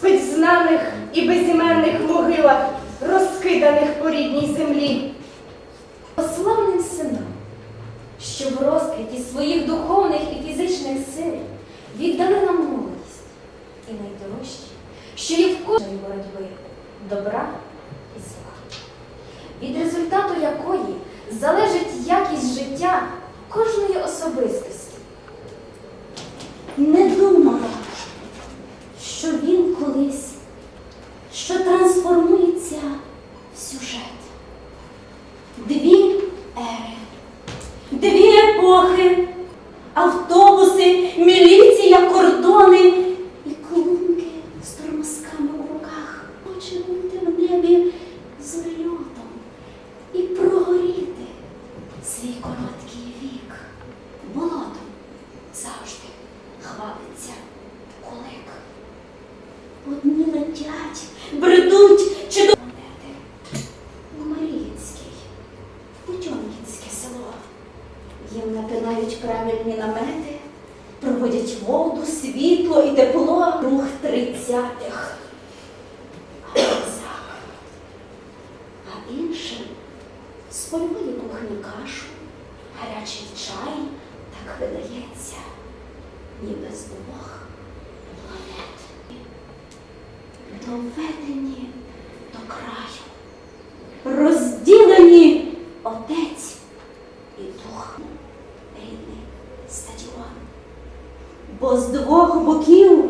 спить в знаних і безіменних могилах, розкиданих по рідній землі. Славним синам, що в розквіті своїх духовних і фізичних сил віддали нам молодість і найдорожчі, що є в кожній боротьби добра і зла, від результату якої залежить якість життя кожної особистості. Не думала, що він колись, що трансформується в сюжет. Дві ери, дві епохи, автобуси, міліція, кордони і клунки з тормозками у руках. Хоче бути в небі зорельотом і прогоріти свій короткий вік. Болотом завжди хвалиться кулик. Одні летять, бредуть чи до монети. У Маріїнський, Путьомкінське село. Їм напинають правильні намети, проводять воду, світло і тепло рух тридцятих. А козак. А іншим з польової кухні кашу, гарячий чай, так видається, ніби з двох планет. Доведені до краю, розділені отець і дух, рідний стадіон. Бо з двох боків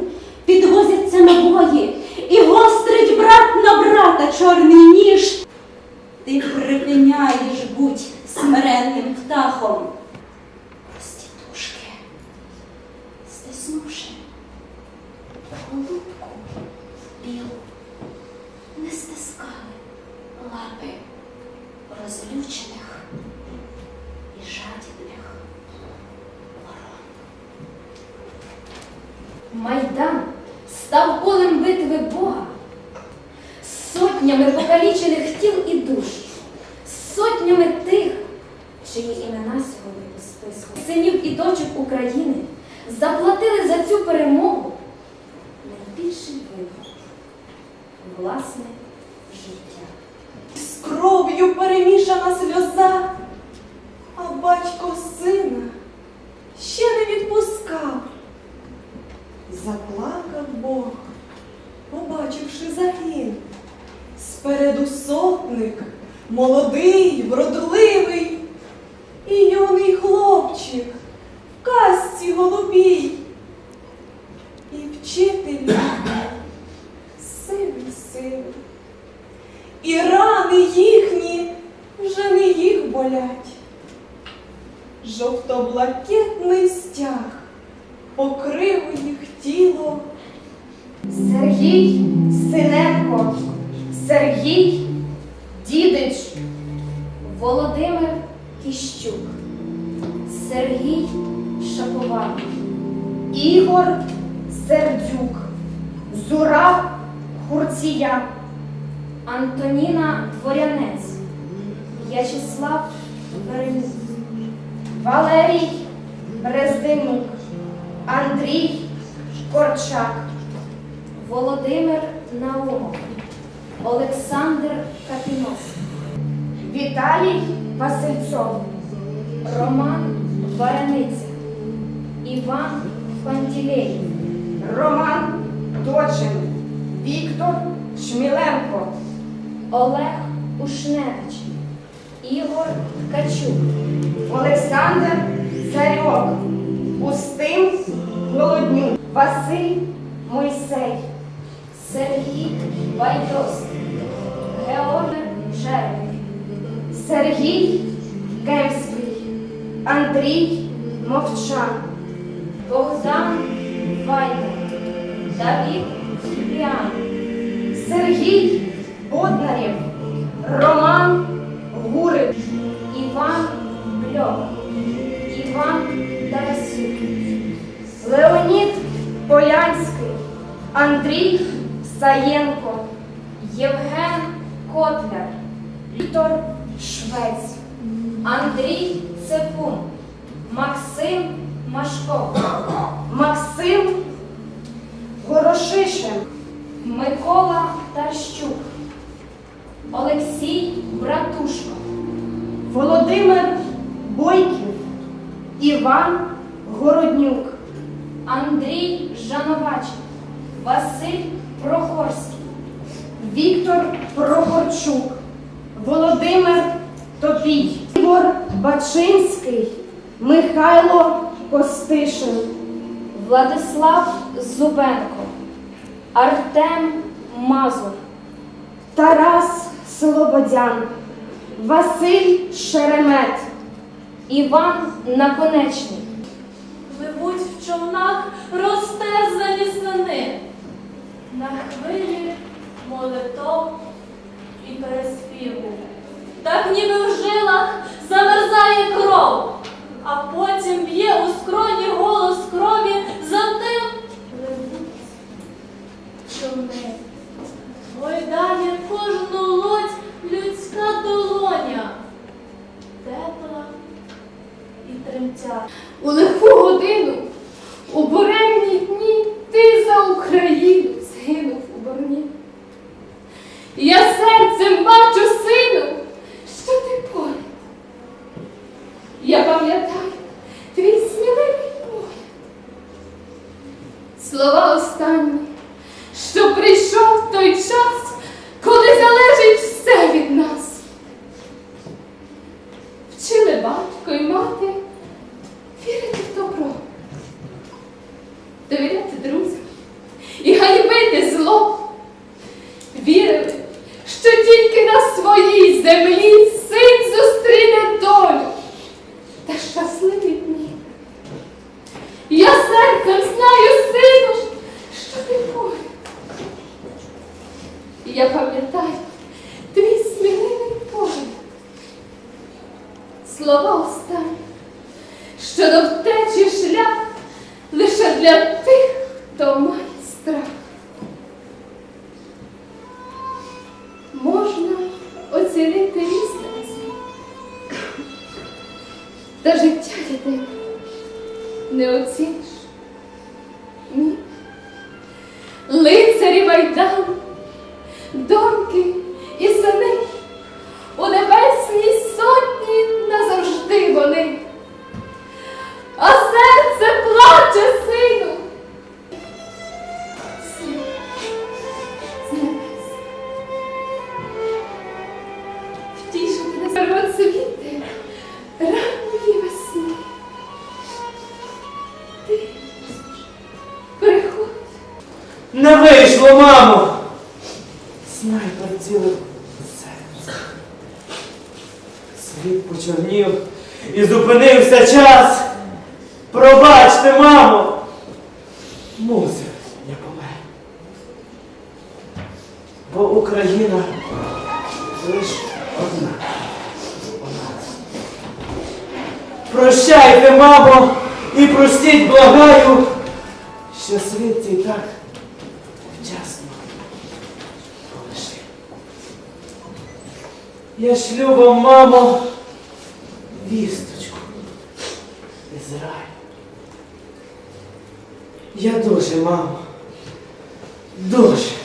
підвозяться набої, і гострить брат на брата чорний ніж. Ти припиняєш будь власне життя. З кров'ю перемішана сльоза, а батько сина ще не відпускав. Заплакав Бог, побачивши загін. Спереду сотник, молодий, Сергій Шаповал, Ігор Сердюк, Зураб Хурція, Антоніна Дворянець, В'ячеслав Веренюк, Валерій Брезденюк, Андрій Корчак, Володимир Наумов, Олександр Капінос, Віталій Васильцов, Роман Варениця, Іван Пантілеєв, Роман Дочин, Віктор Шміленко, Олег Ушневич, Ігор Ткачук, Олександр Царьок, Устим Голоднюк, Василь Мойсей, Сергій Байдос, Георгій Жереб, Сергій Кемський, Андрій Мовчан, Богдан Вайнер, Давід Кіпріан, Сергій Боднарєв, Роман Гурик, Іван Бльок, Іван Тарасюк, Леонід Полянський, Андрій Саєнко, Євген Котляр, Віктор Швець, Андрій Цепун, Максим Машков, Максим Горошишин, Микола Тарщук, Олексій Братушко, Володимир Бойків, Іван Городнюк, Андрій Жановачев, Василь Прохорський, Віктор Прохорчук, Володимир Топій, Ігор Бачинський, Михайло Костишин, Владислав Зубенко, Артем Мазур, Тарас Слободян, Василь Шеремет, Іван Наконечний, Пливуть в човнах розтерзані сини, на хвилі молитов і переспіву. Так ніби в жилах замерзає кров, а потім б'є у скроні голос крові, затим пливуть човни. Гойдає кожну лодь людська долоня, тепла і тремтя. Із. Я дуже, мамо, дуже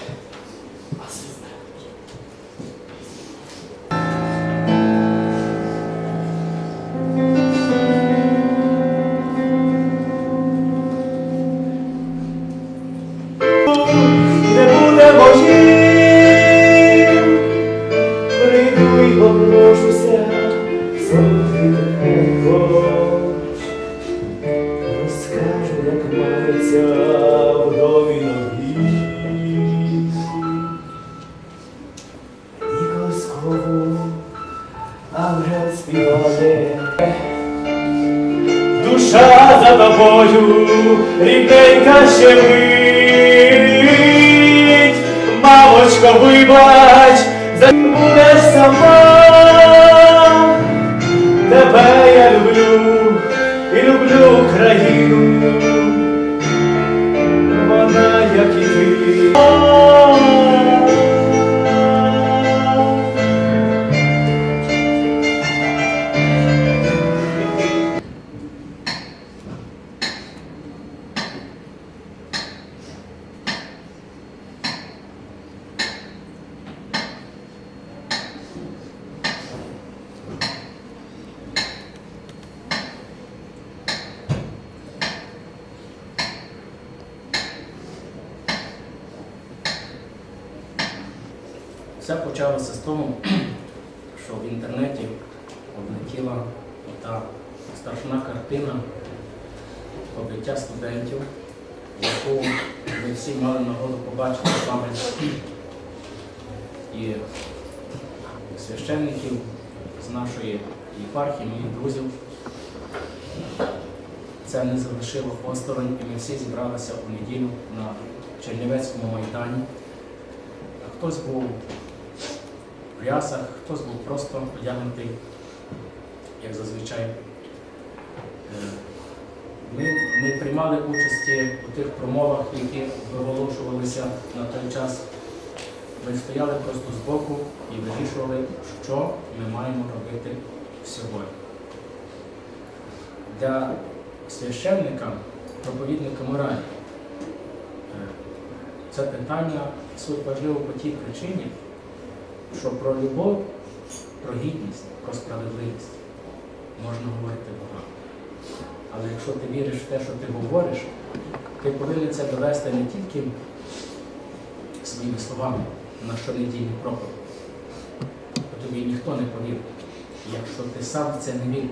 Мамочко, вибач, за будеш сама. Тебе я люблю і люблю Україну. Вона, як і ти. Страшна картина побиття студентів, яку ми всі мали нагоду побачити вами і священників з нашої єпархії, моїх друзів. Це не залишило осторонь, і ми всі зібралися у неділю на Чернівецькому майдані. Хтось був в рясах, хтось був просто одягнутий, як зазвичай. Ми не приймали участі у тих промовах, які виголошувалися на той час. Ми стояли просто збоку і вирішували, що ми маємо робити сьогодні. Для священника, проповідника моралі, е, це питання суть важливо по тій причині, що про любов, про гідність, про справедливість можна говорити багато. Але якщо ти віриш в те, що ти говориш, ти повинен це довести не тільки своїми словами на щонедільні проповіді. Тобі ніхто не повірить, якщо ти сам в це не віриш.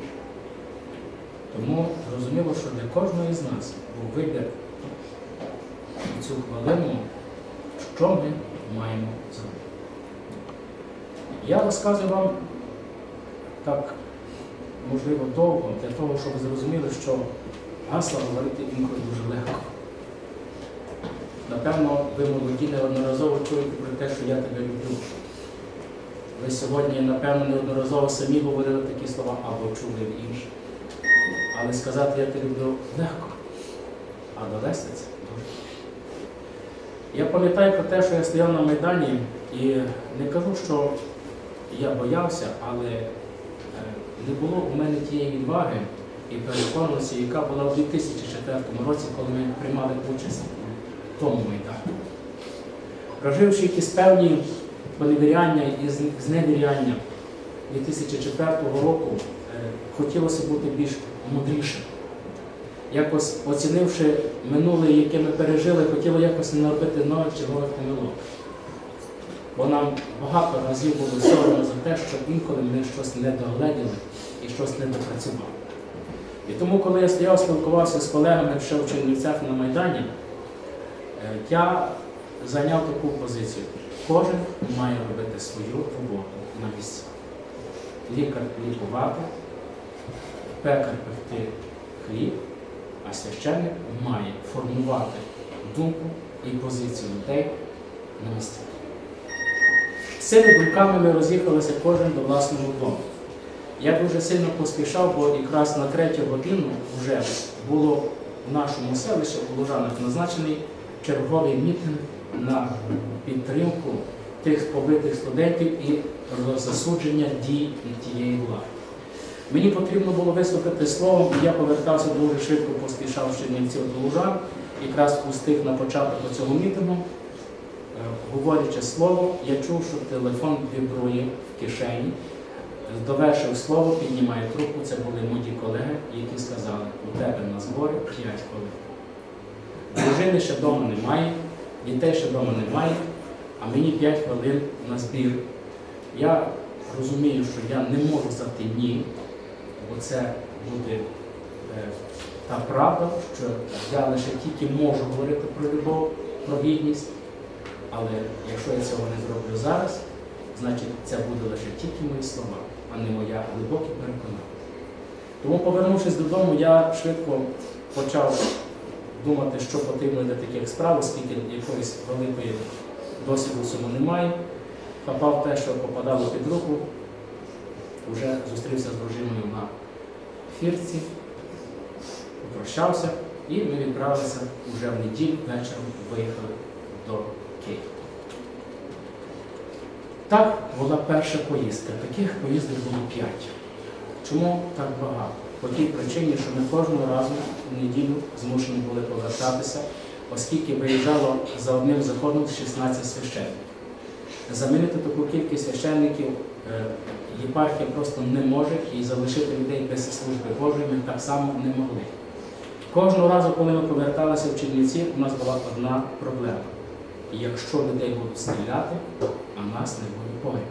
Тому зрозуміло, що для кожного з нас був вибір у цю хвилину, що ми маємо зробити. Я розказую вам так, можливо, довго, для того, щоб ви зрозуміли, що гасла говорити інколи дуже легко. Напевно, ви молоді неодноразово чуєте про те, що я тебе люблю. Ви сьогодні, напевно, неодноразово самі говорили такі слова або чули в інших. Але сказати я тебе люблю легко, а довести це дуже. Я пам'ятаю про те, що я стояв на Майдані і не кажу, що я боявся, але не було у мене тієї відваги і переконаності, яка була у 2004 році, коли ми приймали участь у тому Майдані. Проживши якісь певні поневіряння і зневіряння 2004 року, е, хотілося бути більш мудрішим. Якось оцінивши минуле, яке ми пережили, хотіло якось не наробити нових чергових помилок. Бо нам багато разів було соромно за те, що інколи ми щось не догледіли і щось не допрацювали. І тому, коли я стояв, спілкувався з колегами ще в Чернівцях на Майдані, е, я зайняв таку позицію. Кожен має робити свою роботу на місці. Лікар лікувати, пекар пекти хліб, а священник має формувати думку і позицію людей на місці. З цими думками ми роз'їхалися кожен до власного дому. Я дуже сильно поспішав, бо якраз на третю годину вже було в нашому селищі у Лужанах назначений черговий мітинг на підтримку тих побитих студентів і засудження дій тієї влади. Мені потрібно було вислухати словом, і я повертався дуже швидко, поспішав з Чернівців до Лужан, якраз устиг на початок цього мітингу. Говорячи слово, я чув, що телефон вібрує в кишені. Довершив слово, піднімає трубку. Це були мої колеги, які сказали, у тебе на зборі 5 хвилин. Дружини ще вдома немає, дітей ще вдома немає, а мені 5 хвилин на збір. Я розумію, що я не можу сказати ні, бо це буде е, та правда, що я лише тільки можу говорити про любов, про гідність. Але якщо я цього не зроблю зараз, значить це буде лише тільки мої слова, а не моя глибоке переконання. Тому, повернувшись додому, я швидко почав думати, що потрібно для таких справ, оскільки якоїсь великої досвіду в цьому немає. Хапав те, що попадало під руку, вже зустрівся з дружиною на фірці, попрощався, і ми відправилися вже в неділю вечором виїхали до Києва. Так була перша поїздка. Таких поїздок було п'ять. Чому так багато? По тій причині, що ми кожного разу в неділю змушені були повертатися, оскільки виїжджало за одним законом 16 священників. Замінити таку кількість священників е, єпархія просто не може і залишити людей без служби Божої ми так само не могли. Кожного разу, коли ми поверталися в Чернівці, у нас була одна проблема. І якщо людей будуть стріляти, а нас не буде поряд.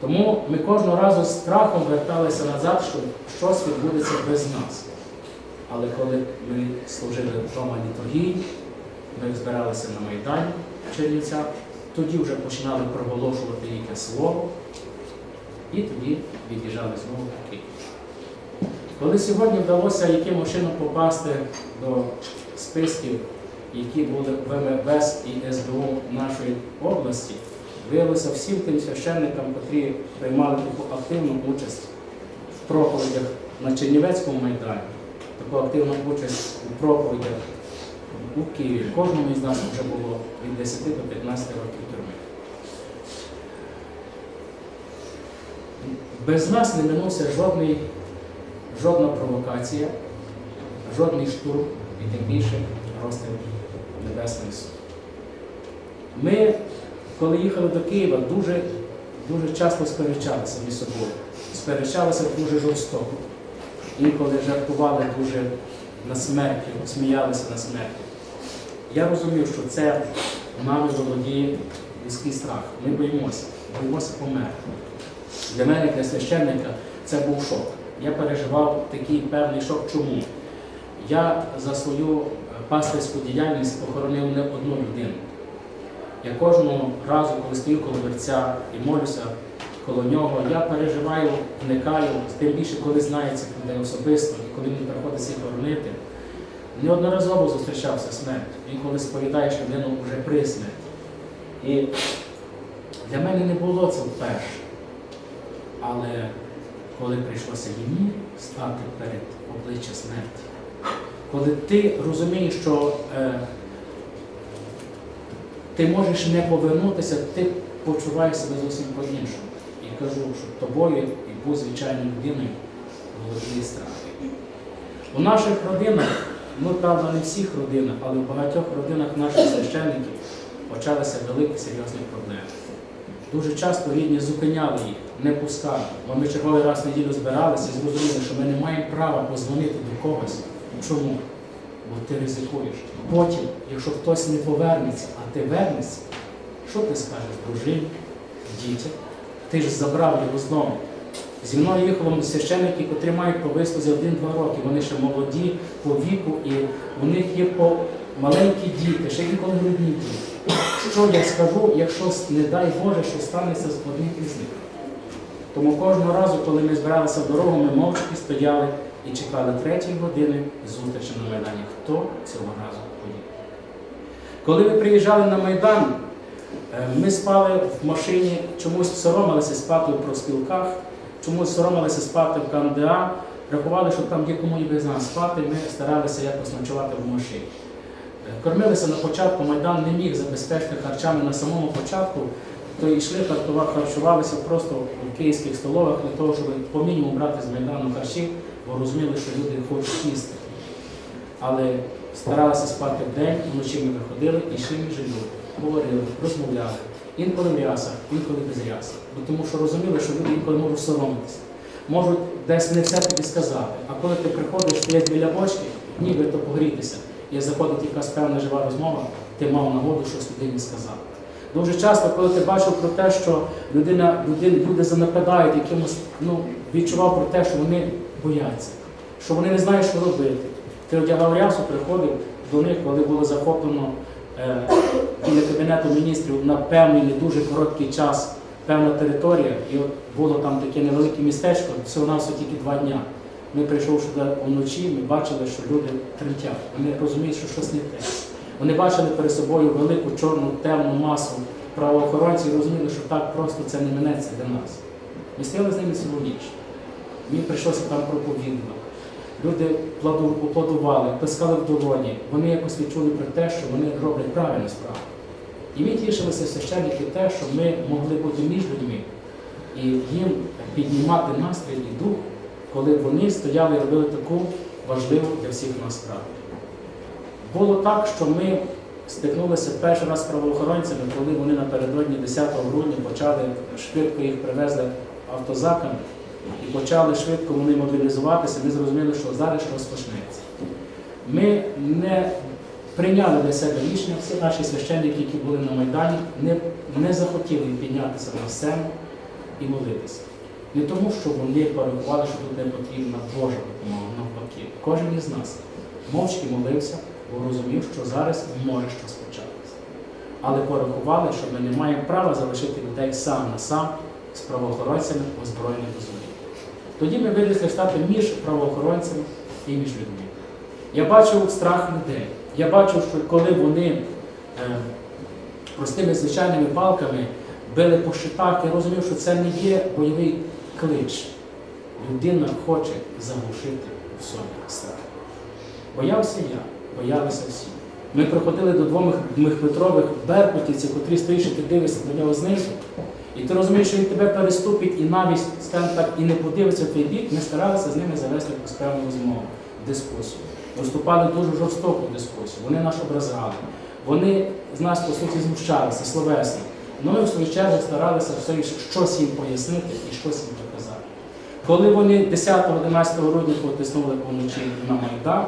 Тому ми кожного разу з страхом верталися назад, що щось відбудеться без нас. Але коли ми служили вдома літургії, ми збиралися на Майдані Чернівцях, тоді вже починали проголошувати яке слово, і тоді від'їжджали знову в Київ. Коли сьогодні вдалося якимось чином попасти до списків, які були в МВС і СБУ нашої області, виявилося всім тим священникам, котрі приймали таку активну участь в проповідях на Чернівецькому майдані, таку активну участь у проповідях у Києві. Кожному із нас вже було від 10 до 15 років тюрми. Без нас не минувся жодний, жодна провокація, жодний штурм і тим більше розстріл Небесний суд. Ми, коли їхали до Києва, дуже, дуже часто сперечалися між собою. Сперечалися дуже жорстоко. Інколи жартували дуже на смерті, сміялися на смерті. Я розумів, що це нами володіє людський страх. Ми боїмося, боїмося померти. Для мене, як для священника, це був шок. Я переживав такий певний шок. Чому? Я за свою пастирську діяльність похоронив не одну людину. Я кожного разу, коли стою коло верця і молюся коло нього, я переживаю, вникаю, тим більше, коли знаю цих людей особисто, і коли мені приходиться їх хоронити. Неодноразово зустрічався смерть. Інколи сповідаєш людину вже при смерті. І для мене не було це вперше. Але коли прийшлося мені стати перед обличчя смерті, коли ти розумієш, що е, ти можеш не повернутися, ти почуваєш себе зовсім по-іншому. І кажу, що тобою і був звичайною людиною володіє страх. У наших родинах, ну правда, не всіх родинах, але в багатьох родинах наших священників почалися великі серйозні проблеми. Дуже часто рідні зупиняли їх, не пускали. Бо ми черговий раз в неділю збиралися і зрозуміли, що ми не маємо права позвонити до когось. Чому? Бо ти ризикуєш. Потім, якщо хтось не повернеться, а ти вернешся, що ти скажеш дружині, дітям? Ти ж забрав його знову. Зі мною їхали священники, котрі мають по вислузі 1-2 роки. Вони ще молоді по віку, і у них є по маленькі діти, ще інколи грудні діти. Що я скажу, якщо, не дай Боже, що станеться з одним із них? Тому кожного разу, коли ми збиралися в дорогу, ми мовчки стояли і чекали третьої години зустрічі на Майдані. Хто цього разу поїде? Коли ми приїжджали на Майдан, е, ми спали в машині, чомусь соромилися спати у проспілках, чомусь соромилися спати в КМДА, рахували, що там є кому без нас спати, ми старалися якось ночувати в машині. Е, Кормилися на початку, Майдан не міг забезпечити харчами на самому початку, то йшли харчува- харчувалися просто в київських столових для того, щоб по мінімуму брати з Майдану харчі, бо розуміли, що люди хочуть їсти. Але старалися спати вдень, вночі ми виходили і йшли між люди, говорили, розмовляли. Інколи в рясах, інколи без. Бо Тому що розуміли, що люди інколи можуть соромитися, можуть десь не все тобі сказати. А коли ти приходиш, стоять біля бочки, нібито погрітися, і заходить якась певна жива розмова, ти мав нагоду щось людині сказати. Дуже часто, коли ти бачив про те, що людина, люди занападають якимось, ну, відчував про те, що вони бояться, що вони не знають, що робити. Ти одягав рясу, приходив до них, коли було захоплено е, біля кабінету міністрів на певний не дуже короткий час певна територія, і от було там таке невелике містечко, всього на все тільки два дня. Ми прийшовши вночі, ми бачили, що люди тремтять. Вони розуміють, що щось не те. Вони бачили перед собою велику чорну темну масу правоохоронців і розуміли, що так просто це не минеться для нас. Ми стояли з ними цілу ніч. Мені прийшлося там проповідувати. Люди аплодували, плескали в долоні. Вони якось відчули про те, що вони роблять правильну справу. І ми тішилися священники те, що ми могли бути між людьми і їм піднімати настрій і дух, коли вони стояли і робили таку важливу для всіх нас справу. Було так, що ми стикнулися перший раз з правоохоронцями, коли вони напередодні 10 грудня почали швидко їх привезли автозаками і почали швидко вони мобілізуватися. Ми зрозуміли, що зараз щось почнеться. Ми не прийняли для себе рішення, всі наші священники, які були на Майдані, не, не захотіли піднятися на сцену і молитися. Не тому, що вони порахували, що тут не потрібна Божа допомога, навпаки. Кожен із нас мовчки молився, бо розумів, що зараз може щось початися. Але порахували, що ми не маємо права залишити людей сам на сам з правоохоронцями озброєних до землі. Тоді ми вирішили стати між правоохоронцями і між людьми. Я бачив страх людей. Я бачив, що коли вони е, простими звичайними палками били по щитах, я розумів, що це не є бойовий клич. Людина хоче заглушити в собі страх. Боявся я, боялися всі. Ми приходили до двох двохметрових беркутівців, котрі стоїш, і ти дивишся на нього знизу. І ти розумієш, що він тебе переступить і навіть скажімо так, і не подивиться в твій бік, ми старалися з ними завести якусь певну розмову, дискусію. Виступали дуже жорстоку дискусію. Вони нас образали. Вони з нас, по суті, знущалися словесно. Ну ми в свою чергу старалися щось їм пояснити і щось їм показати. Коли вони 10-11 грудня потиснули вночі на Майдан,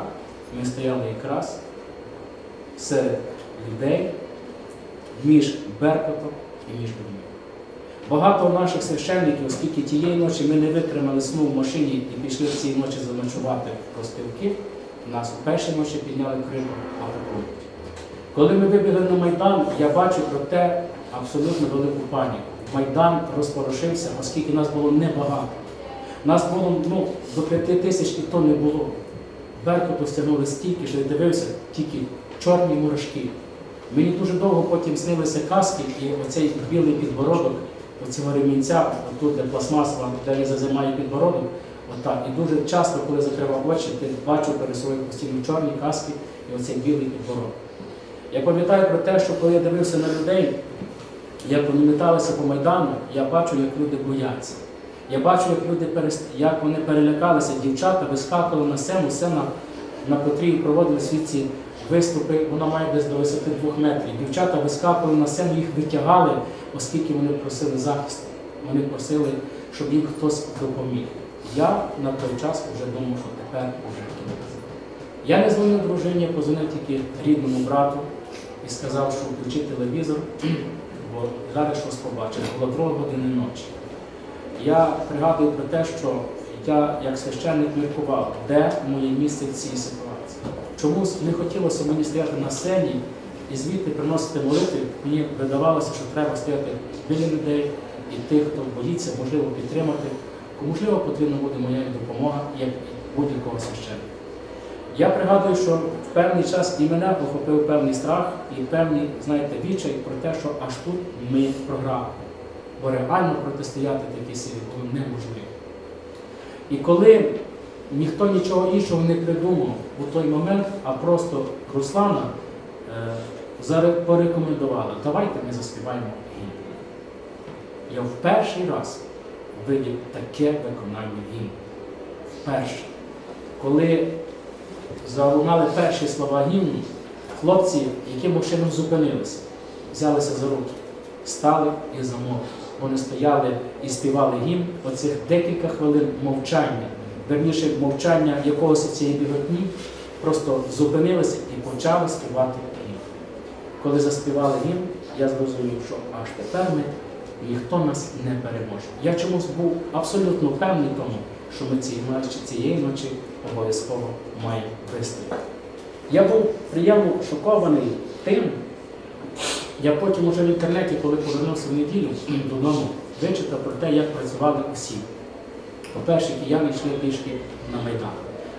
ми стояли якраз серед людей між Беркутом і між людьми. Багато наших священників, оскільки тієї ночі ми не витримали сну в машині і пішли цій ночі заночувати в нас у першій ночі підняли криком атакують. Коли ми вибігли на Майдан, я бачу про те абсолютно велику паніку. Майдан розпорошився, оскільки нас було небагато. Нас було ну, до п'яти тисяч і то не було. Беркуту стягнули стільки, що я дивився тільки чорні мурашки. Мені дуже довго потім снилися каски і оцей білий підбородок, оцього ремінця, отут, де пластмасова, де він займає підбородок, отак. І дуже часто, коли закривав очі, ти бачу перед собою постійно чорні каски і оцей білий підбородок. Я пам'ятаю про те, що коли я дивився на людей, як вони металися по Майдану, я бачу, як люди бояться. Я бачу, як люди перест... як вони перелякалися, дівчата вискакували на сцену, сцена, на котрій проводили свій ці виступи, вона має десь до висоти двох метрів. Дівчата вискакували на сцену, їх витягали, оскільки вони просили захисту. Вони просили, щоб їм хтось допоміг. Я на той час вже думав, що тепер уже кінець. Я не дзвонив дружині, позвонив тільки рідному брату і сказав, що включи телевізор, бо зараз щось побачив. Було друга години ночі. Я пригадую про те, що я як священник міркував, де моє місце в цій ситуації. Чомусь не хотілося мені стояти на сцені і звідти приносити молитви. Мені видавалося, що треба стояти біля людей і тих, хто боїться, можливо, підтримати. Можливо, потрібна буде моя допомога як будь-якого священника. Я пригадую, що в певний час і мене охопив певний страх і певний, знаєте, відчай про те, що аж тут ми програли. Бо реально протистояти такій силі було неможливо. І коли ніхто нічого іншого не придумав у той момент, а просто Руслана е, порекомендувала, давайте ми заспіваємо гімн. Я в перший раз видів таке виконання гімну. Вперше. Коли залунали перші слова гімну, хлопці, яким чином зупинилися, взялися за руки, стали і замовили. Вони стояли і співали гімн оцих декілька хвилин мовчання, верніше мовчання якогось цієї біготні, просто зупинилися і почали співати гімн. Коли заспівали гімн, я зрозумів, що аж тепер ми ніхто нас не переможе. Я чомусь був абсолютно певний тому, що ми цієї ночі, цієї ночі обов'язково маємо вистояти. Я був приємно шокований тим, я потім уже в інтернеті, коли повернувся в неділю додому, вичитав про те, як працювали усі. По-перше, кияни йшли пішки на Майдан.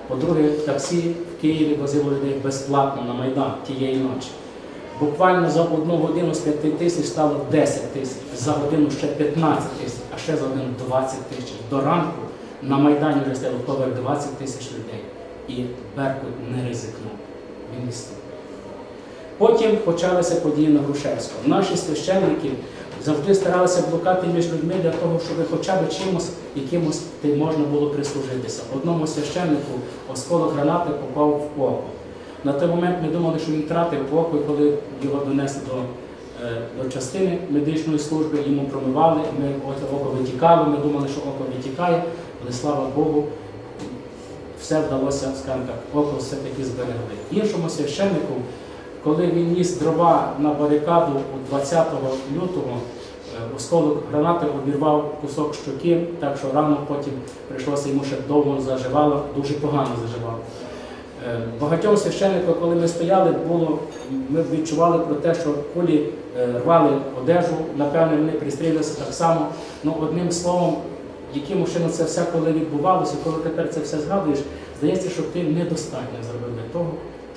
По-друге, таксі в Києві возило людей безплатно на Майдан тієї ночі. Буквально за одну годину з 5 тисяч стало 10 тисяч, за годину ще 15 тисяч, а ще за годину 20 тисяч. До ранку на Майдані вже стояло поверх 20 тисяч людей. І Беркут не ризикнув. Він став. Потім почалися події на Грушевському. Наші священники завжди старалися блукати між людьми для того, щоб хоча б чимось, якимось можна було прислужитися. Одному священнику осколок гранати попав в око. На той момент ми думали, що він втратив око, і коли його донесли до, е, до частини медичної служби, йому промивали, ми око витікало, ми думали, що око витікає, але слава Богу, все вдалося, скажімо так, око все-таки зберегли. Іншому священнику коли він ніс дрова на барикаду 20 лютого, е, осколок гранати обірвав кусок щоки, так що рано потім прийшлося йому ще довго заживало, дуже погано заживало. Е, Багатьом священникам, коли ми стояли, було, ми відчували про те, що кулі е, рвали одежу, напевне, вони пристрілилися так само. Ну, одним словом, яким чином це все коли відбувалося, коли тепер це все згадуєш, здається, що ти недостатньо зробив для того,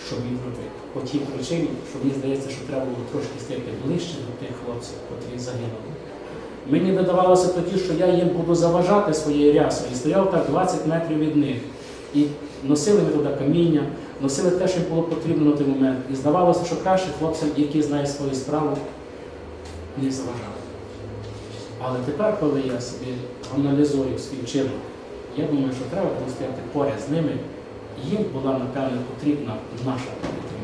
що він робив. По тій причині, що мені здається, що треба було трошки стати ближче до тих хлопців, котрі загинули. Мені видавалося тоді, що я їм буду заважати своєю рясою. І стояв так 20 метрів від них. І носили ми туди каміння, носили те, що було потрібно на той момент. І здавалося, що краще хлопцям, які знають свою справу, не заважали. Але тепер, коли я собі аналізую свій вчинок, я думаю, що треба було стояти поряд з ними, їм була, напевне, потрібна наша підтримка.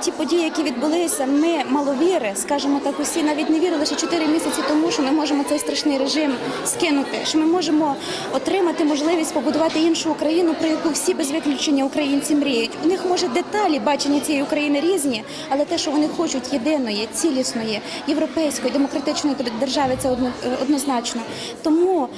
Ті події, які відбулися, ми маловіри, скажімо так, усі навіть не вірили ще 4 місяці тому, що ми можемо цей страшний режим скинути, що ми можемо отримати можливість побудувати іншу Україну, про яку всі без виключення українці мріють. У них може деталі бачення цієї України різні, але те, що вони хочуть єдиної, цілісної, європейської, демократичної держави, це однозначно. Тому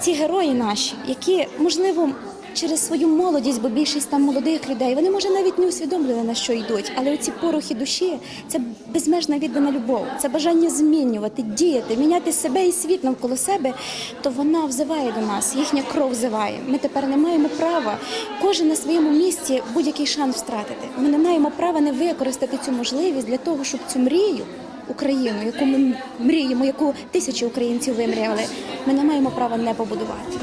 ці герої наші, які можливо через свою молодість, бо більшість там молодих людей, вони може навіть не усвідомлювали на що йдуть. Але оці порохи душі це безмежна віддана любов, це бажання змінювати, діяти, міняти себе і світ навколо себе. То вона взиває до нас, їхня кров взиває. Ми тепер не маємо права кожен на своєму місці будь-який шанс втратити. Ми не маємо права не використати цю можливість для того, щоб цю мрію. Україну, яку ми мріємо, яку тисячі українців вимріяли, ми не маємо права не побудувати.